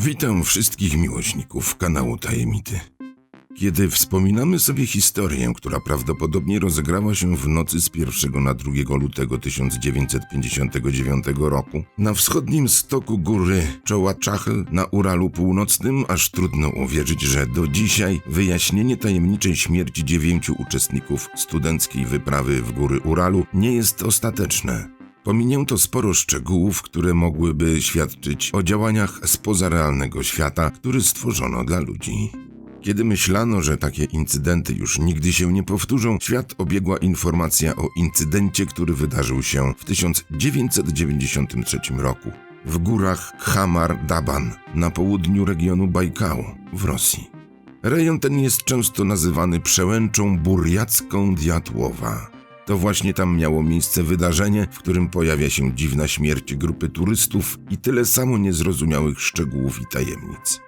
Witam wszystkich miłośników kanału Tajemity. Kiedy wspominamy sobie historię, która prawdopodobnie rozegrała się w nocy z 1 na 2 lutego 1959 roku, na wschodnim stoku góry Czołaczachy na Uralu Północnym, aż trudno uwierzyć, że do dzisiaj wyjaśnienie tajemniczej śmierci dziewięciu uczestników studenckiej wyprawy w góry Uralu nie jest ostateczne. Pominięto sporo szczegółów, które mogłyby świadczyć o działaniach spoza realnego świata, który stworzono dla ludzi. Kiedy myślano, że takie incydenty już nigdy się nie powtórzą, świat obiegła informacja o incydencie, który wydarzył się w 1993 roku w górach Khamar-Daban na południu regionu Bajkału w Rosji. Rejon ten jest często nazywany przełęczą burjacką Diatłowa. To właśnie tam miało miejsce wydarzenie, w którym pojawia się dziwna śmierć grupy turystów i tyle samo niezrozumiałych szczegółów i tajemnic.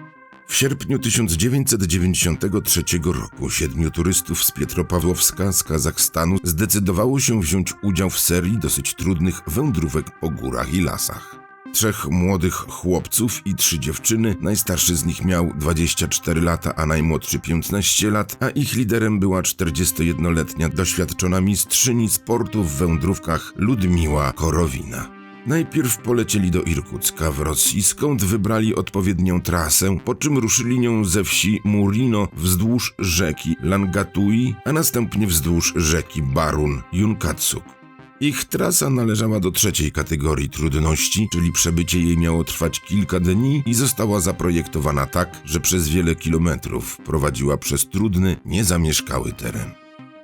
W sierpniu 1993 roku siedmiu turystów z Pietropawłowska z Kazachstanu zdecydowało się wziąć udział w serii dosyć trudnych wędrówek po górach i lasach. Trzech młodych chłopców i trzy dziewczyny, najstarszy z nich miał 24 lata, a najmłodszy 15 lat, a ich liderem była 41-letnia doświadczona mistrzyni sportu w wędrówkach Ludmiła Korowina. Najpierw polecieli do Irkucka w Rosji, skąd wybrali odpowiednią trasę, po czym ruszyli nią ze wsi Murino wzdłuż rzeki Langatui, a następnie wzdłuż rzeki Barun Junkatsuk. Ich trasa należała do trzeciej kategorii trudności, czyli przebycie jej miało trwać kilka dni i została zaprojektowana tak, że przez wiele kilometrów prowadziła przez trudny, niezamieszkały teren.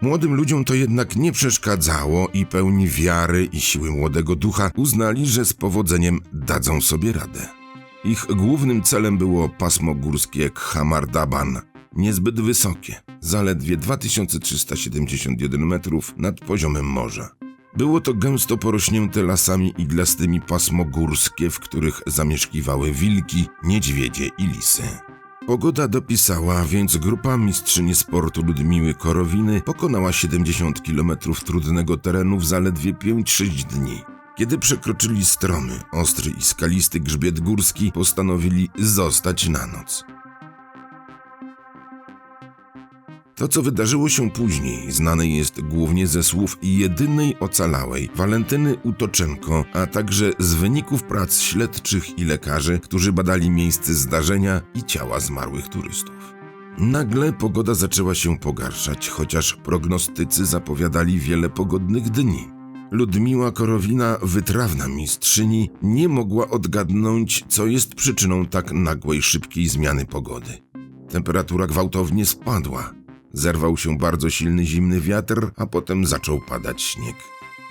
Młodym ludziom to jednak nie przeszkadzało i pełni wiary i siły młodego ducha uznali, że z powodzeniem dadzą sobie radę. Ich głównym celem było pasmo górskie Khamar-Daban, niezbyt wysokie, zaledwie 2371 metrów nad poziomem morza. Było to gęsto porośnięte lasami iglastymi pasmo górskie, w których zamieszkiwały wilki, niedźwiedzie i lisy. Pogoda dopisała, więc grupa mistrzyni sportu Ludmiły Korowiny pokonała 70 km trudnego terenu w zaledwie 5-6 dni. Kiedy przekroczyli stromy, ostry i skalisty grzbiet górski, postanowili zostać na noc. To, co wydarzyło się później, znane jest głównie ze słów jedynej ocalałej, Walentyny Utoczenko, a także z wyników prac śledczych i lekarzy, którzy badali miejsce zdarzenia i ciała zmarłych turystów. Nagle pogoda zaczęła się pogarszać, chociaż prognostycy zapowiadali wiele pogodnych dni. Ludmiła Korowina, wytrawna mistrzyni, nie mogła odgadnąć, co jest przyczyną tak nagłej, szybkiej zmiany pogody. Temperatura gwałtownie spadła, Zerwał się bardzo silny zimny wiatr, a potem zaczął padać śnieg.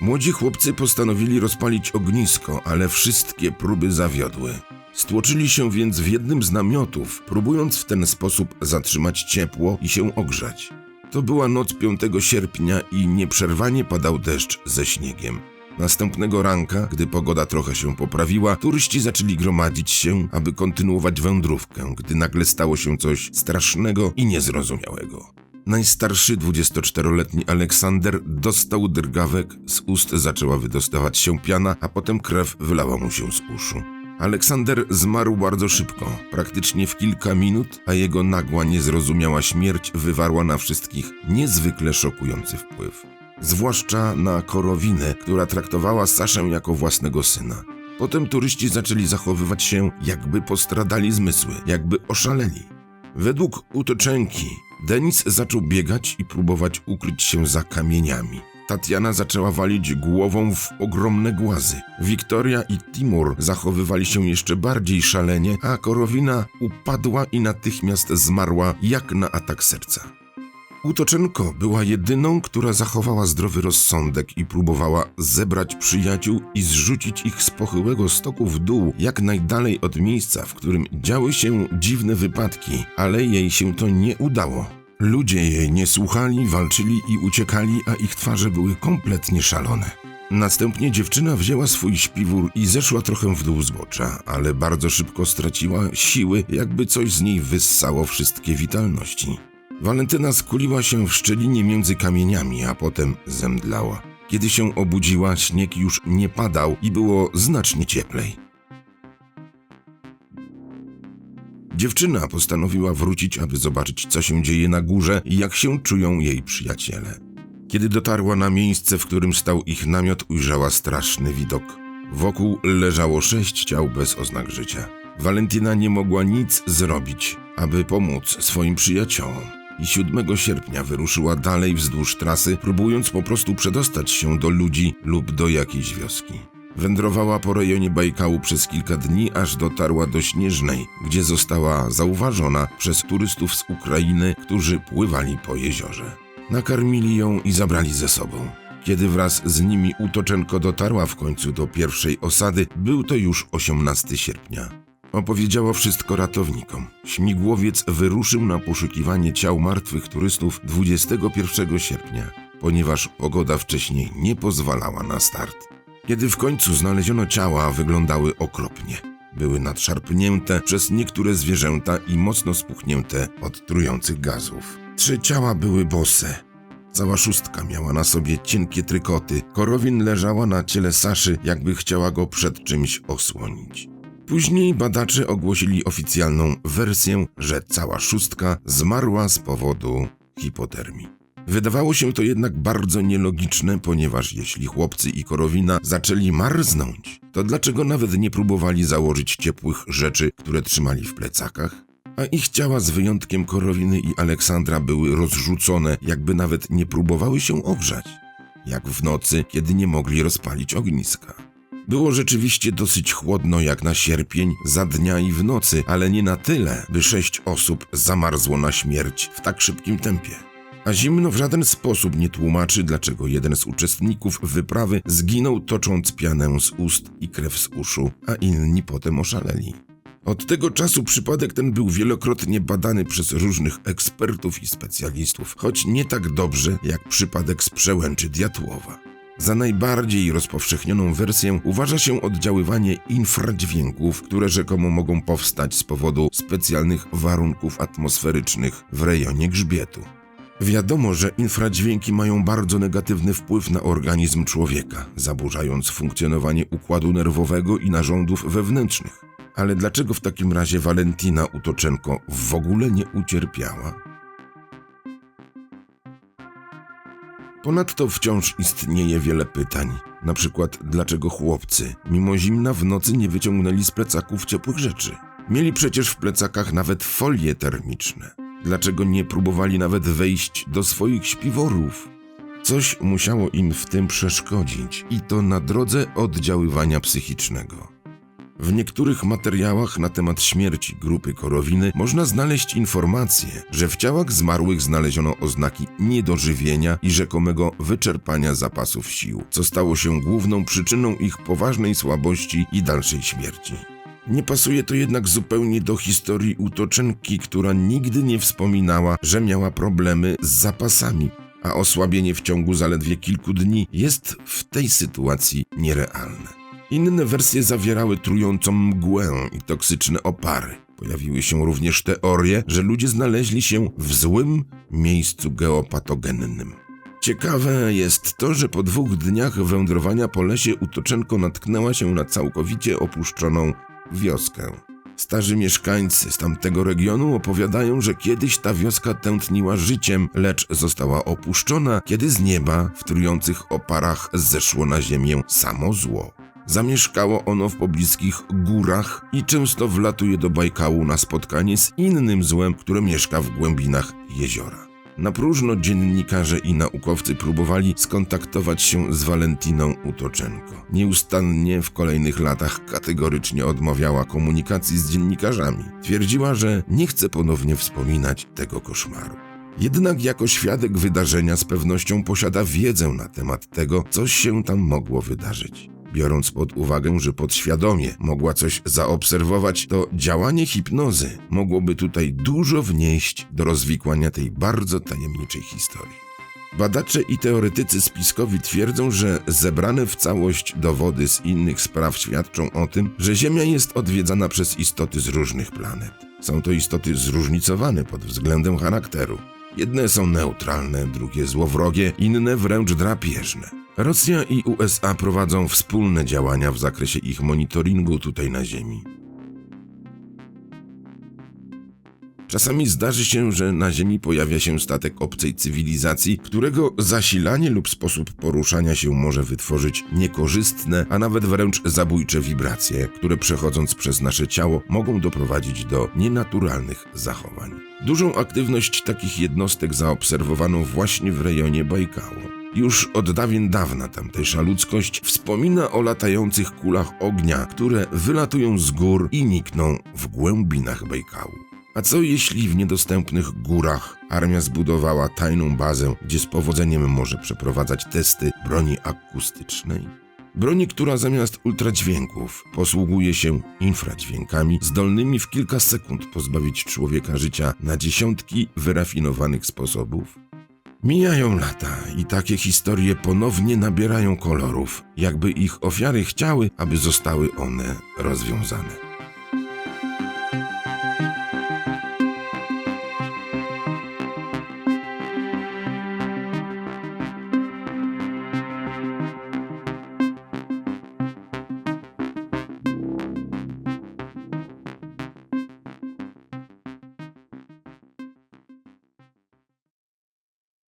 Młodzi chłopcy postanowili rozpalić ognisko, ale wszystkie próby zawiodły. Stłoczyli się więc w jednym z namiotów, próbując w ten sposób zatrzymać ciepło i się ogrzać. To była noc 5 sierpnia i nieprzerwanie padał deszcz ze śniegiem. Następnego ranka, gdy pogoda trochę się poprawiła, turyści zaczęli gromadzić się, aby kontynuować wędrówkę, gdy nagle stało się coś strasznego i niezrozumiałego. Najstarszy 24-letni Aleksander dostał drgawek, z ust zaczęła wydostawać się piana, a potem krew wylała mu się z uszu. Aleksander zmarł bardzo szybko, praktycznie w kilka minut, a jego nagła, niezrozumiała śmierć wywarła na wszystkich niezwykle szokujący wpływ. Zwłaszcza na Korowinę, która traktowała Saszę jako własnego syna. Potem turyści zaczęli zachowywać się, jakby postradali zmysły, jakby oszaleli. Według utoczenki Denis zaczął biegać i próbować ukryć się za kamieniami. Tatiana zaczęła walić głową w ogromne głazy. Wiktoria i Timur zachowywali się jeszcze bardziej szalenie, a Korowina upadła i natychmiast zmarła jak na atak serca. Utoczenko była jedyną, która zachowała zdrowy rozsądek i próbowała zebrać przyjaciół i zrzucić ich z pochyłego stoku w dół, jak najdalej od miejsca, w którym działy się dziwne wypadki, ale jej się to nie udało. Ludzie jej nie słuchali, walczyli i uciekali, a ich twarze były kompletnie szalone. Następnie dziewczyna wzięła swój śpiwór i zeszła trochę w dół zbocza, ale bardzo szybko straciła siły, jakby coś z niej wyssało wszystkie witalności. Walentyna skuliła się w szczelinie między kamieniami, a potem zemdlała. Kiedy się obudziła, śnieg już nie padał i było znacznie cieplej. Dziewczyna postanowiła wrócić, aby zobaczyć, co się dzieje na górze i jak się czują jej przyjaciele. Kiedy dotarła na miejsce, w którym stał ich namiot, ujrzała straszny widok. Wokół leżało sześć ciał bez oznak życia. Walentyna nie mogła nic zrobić, aby pomóc swoim przyjaciołom. I 7 sierpnia wyruszyła dalej wzdłuż trasy, próbując po prostu przedostać się do ludzi lub do jakiejś wioski. Wędrowała po rejonie Bajkału przez kilka dni, aż dotarła do Śnieżnej, gdzie została zauważona przez turystów z Ukrainy, którzy pływali po jeziorze. Nakarmili ją i zabrali ze sobą. Kiedy wraz z nimi Utoczenko dotarła w końcu do pierwszej osady, był to już 18 sierpnia. Opowiedziała wszystko ratownikom. Śmigłowiec wyruszył na poszukiwanie ciał martwych turystów 21 sierpnia, ponieważ pogoda wcześniej nie pozwalała na start. Kiedy w końcu znaleziono ciała, wyglądały okropnie. Były nadszarpnięte przez niektóre zwierzęta i mocno spuchnięte od trujących gazów. Trzy ciała były bose. Cała szóstka miała na sobie cienkie trykoty. Korowin leżała na ciele Saszy, jakby chciała go przed czymś osłonić. Później badacze ogłosili oficjalną wersję, że cała szóstka zmarła z powodu hipotermii. Wydawało się to jednak bardzo nielogiczne, ponieważ jeśli chłopcy i korowina zaczęli marznąć, to dlaczego nawet nie próbowali założyć ciepłych rzeczy, które trzymali w plecakach? A ich ciała z wyjątkiem korowiny i Aleksandra były rozrzucone, jakby nawet nie próbowały się ogrzać. Jak w nocy, kiedy nie mogli rozpalić ogniska. Było rzeczywiście dosyć chłodno jak na sierpień, za dnia i w nocy, ale nie na tyle, by sześć osób zamarzło na śmierć w tak szybkim tempie. A zimno w żaden sposób nie tłumaczy, dlaczego jeden z uczestników wyprawy zginął tocząc pianę z ust i krew z uszu, a inni potem oszaleli. Od tego czasu przypadek ten był wielokrotnie badany przez różnych ekspertów i specjalistów, choć nie tak dobrze jak przypadek z przełęczy Diatłowa. Za najbardziej rozpowszechnioną wersję uważa się oddziaływanie infradźwięków, które rzekomo mogą powstać z powodu specjalnych warunków atmosferycznych w rejonie grzbietu. Wiadomo, że infradźwięki mają bardzo negatywny wpływ na organizm człowieka, zaburzając funkcjonowanie układu nerwowego i narządów wewnętrznych. Ale dlaczego w takim razie Walentina Utoczenko w ogóle nie ucierpiała? Ponadto wciąż istnieje wiele pytań. Na przykład, dlaczego chłopcy, mimo zimna w nocy nie wyciągnęli z plecaków ciepłych rzeczy? Mieli przecież w plecakach nawet folie termiczne. Dlaczego nie próbowali nawet wejść do swoich śpiworów? Coś musiało im w tym przeszkodzić i to na drodze oddziaływania psychicznego. W niektórych materiałach na temat śmierci grupy Korowiny można znaleźć informację, że w ciałach zmarłych znaleziono oznaki niedożywienia i rzekomego wyczerpania zapasów sił, co stało się główną przyczyną ich poważnej słabości i dalszej śmierci. Nie pasuje to jednak zupełnie do historii Utoczenki, która nigdy nie wspominała, że miała problemy z zapasami, a osłabienie w ciągu zaledwie kilku dni jest w tej sytuacji nierealne. Inne wersje zawierały trującą mgłę i toksyczne opary. Pojawiły się również teorie, że ludzie znaleźli się w złym miejscu geopatogennym. Ciekawe jest to, że po dwóch dniach wędrowania po lesie Utoczenko natknęła się na całkowicie opuszczoną wioskę. Starzy mieszkańcy z tamtego regionu opowiadają, że kiedyś ta wioska tętniła życiem, lecz została opuszczona, kiedy z nieba w trujących oparach zeszło na ziemię samo zło. Zamieszkało ono w pobliskich górach i często wlatuje do Bajkału na spotkanie z innym złem, które mieszka w głębinach jeziora. Na próżno dziennikarze i naukowcy próbowali skontaktować się z Walentiną Utoczenko. Nieustannie w kolejnych latach kategorycznie odmawiała komunikacji z dziennikarzami. Twierdziła, że nie chce ponownie wspominać tego koszmaru. Jednak jako świadek wydarzenia z pewnością posiada wiedzę na temat tego, co się tam mogło wydarzyć. Biorąc pod uwagę, że podświadomie mogła coś zaobserwować, to działanie hipnozy mogłoby tutaj dużo wnieść do rozwikłania tej bardzo tajemniczej historii. Badacze i teoretycy spiskowi twierdzą, że zebrane w całość dowody z innych spraw świadczą o tym, że Ziemia jest odwiedzana przez istoty z różnych planet. Są to istoty zróżnicowane pod względem charakteru. Jedne są neutralne, drugie złowrogie, inne wręcz drapieżne. Rosja i USA prowadzą wspólne działania w zakresie ich monitoringu tutaj na Ziemi. Czasami zdarzy się, że na Ziemi pojawia się statek obcej cywilizacji, którego zasilanie lub sposób poruszania się może wytworzyć niekorzystne, a nawet wręcz zabójcze wibracje, które przechodząc przez nasze ciało mogą doprowadzić do nienaturalnych zachowań. Dużą aktywność takich jednostek zaobserwowano właśnie w rejonie Bajkału. Już od dawien dawna tamtejsza ludzkość wspomina o latających kulach ognia, które wylatują z gór i nikną w głębinach Bajkału. A co jeśli w niedostępnych górach armia zbudowała tajną bazę, gdzie z powodzeniem może przeprowadzać testy broni akustycznej? Broni, która zamiast ultradźwięków posługuje się infradźwiękami, zdolnymi w kilka sekund pozbawić człowieka życia na dziesiątki wyrafinowanych sposobów? Mijają lata i takie historie ponownie nabierają kolorów, jakby ich ofiary chciały, aby zostały one rozwiązane.